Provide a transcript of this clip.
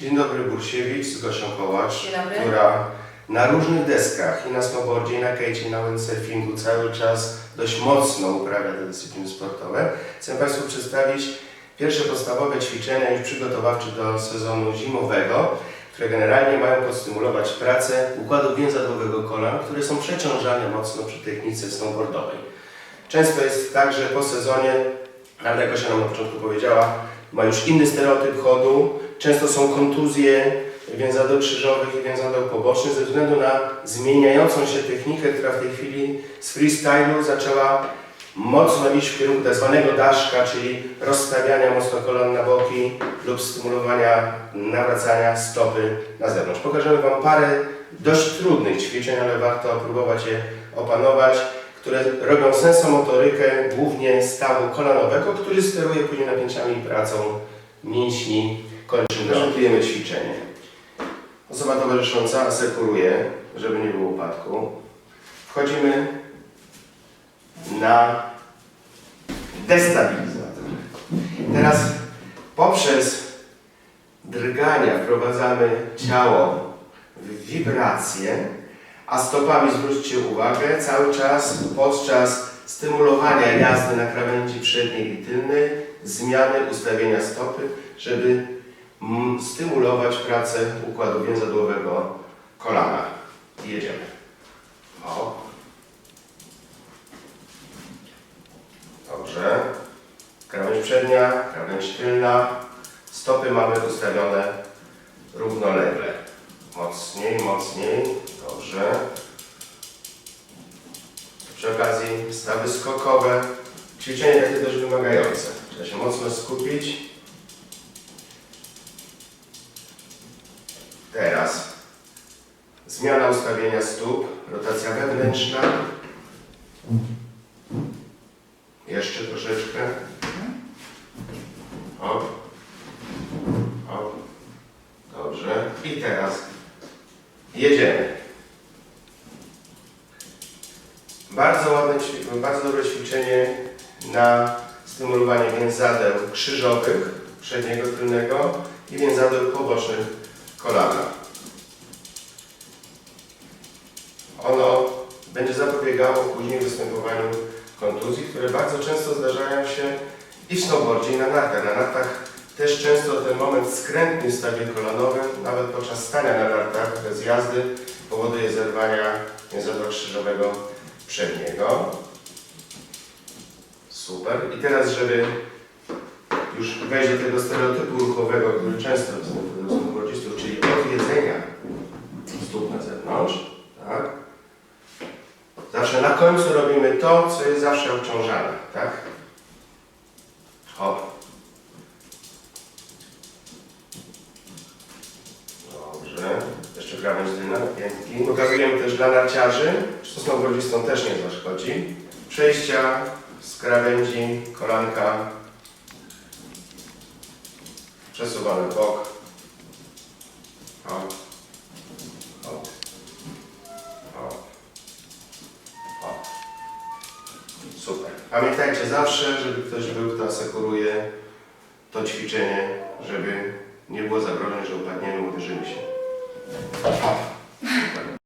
Dzień dobry, Bursiewicz z Gosią Kołacz, Dzień dobry. która na różnych deskach, i na snowboardzie, i na kajcie, i na windsurfingu cały czas dość mocno uprawia te dyscypliny sportowe. Chcę Państwu przedstawić pierwsze podstawowe ćwiczenia już przygotowawcze do sezonu zimowego, które generalnie mają podstymulować pracę układu więzadłowego kolan, które są przeciążane mocno przy technice snowboardowej. Często jest tak, że po sezonie, ale jak Gosia nam na początku powiedziała, ma już inny stereotyp chodu, często są kontuzje więzadeł krzyżowych i więzadeł pobocznych ze względu na zmieniającą się technikę, która w tej chwili z freestylu zaczęła mocno iść w kierunku tak zwanego daszka, czyli rozstawiania mocno kolan na boki lub stymulowania nawracania stopy na zewnątrz. Pokażemy Wam parę dość trudnych ćwiczeń, ale warto próbować je opanować, które robią sensomotorykę głównie stawu kolanowego, który steruje później napięciami i pracą mięśni kończyn. Prezentujemy ćwiczenie. Osoba towarzysząca asekuruje, żeby nie było upadku. Wchodzimy na destabilizator. Teraz poprzez drgania wprowadzamy ciało w wibrację, a stopami zwróćcie uwagę cały czas podczas stymulowania jazdy na krawędzi przedniej i tylnej zmiany ustawienia stopy, żeby stymulować pracę układu więzadłowego kolana. I jedziemy. O. Dobrze. Krawędź przednia, krawędź tylna. Stopy mamy ustawione równolegle. Mocniej, mocniej. Dobrze. Przy okazji stawy skokowe. Ćwiczenie takie dość wymagające. Trzeba się mocno skupić. Teraz zmiana ustawienia stóp, rotacja wewnętrzna. Jeszcze troszeczkę. O. O. Dobrze. I teraz jedziemy. Bardzo ładne, bardzo dobre ćwiczenie na stymulowanie więzadeł krzyżowych, przedniego, tylnego i więzadeł pobocznych kolana. Ono będzie zapobiegało później występowaniu kontuzji, które bardzo często zdarzają się i w snowboardzie, i na nartach. Na nartach też często ten moment skrętny w stawie kolanowym, nawet podczas stania na nartach bez jazdy, powoduje zerwania więzadła krzyżowego przedniego. Super. I teraz, żeby już wejść do tego stereotypu ruchowego, który często występuje czyli odwiedzenia stóp na zewnątrz, tak? Zawsze na końcu robimy to, co jest zawsze obciążane, tak? O. Dobrze. Jeszcze krawędź piętki. Pokazujemy też dla narciarzy, czy snowboardzistom też nie zaszkodzi. Przejścia z krawędzi, kolanka przesuwamy bok. O. O. O. Super. Pamiętajcie zawsze, żeby ktoś był, kto asekuruje to ćwiczenie, żeby nie było zagrożeń, że upadniemy, uderzymy się. O. Super.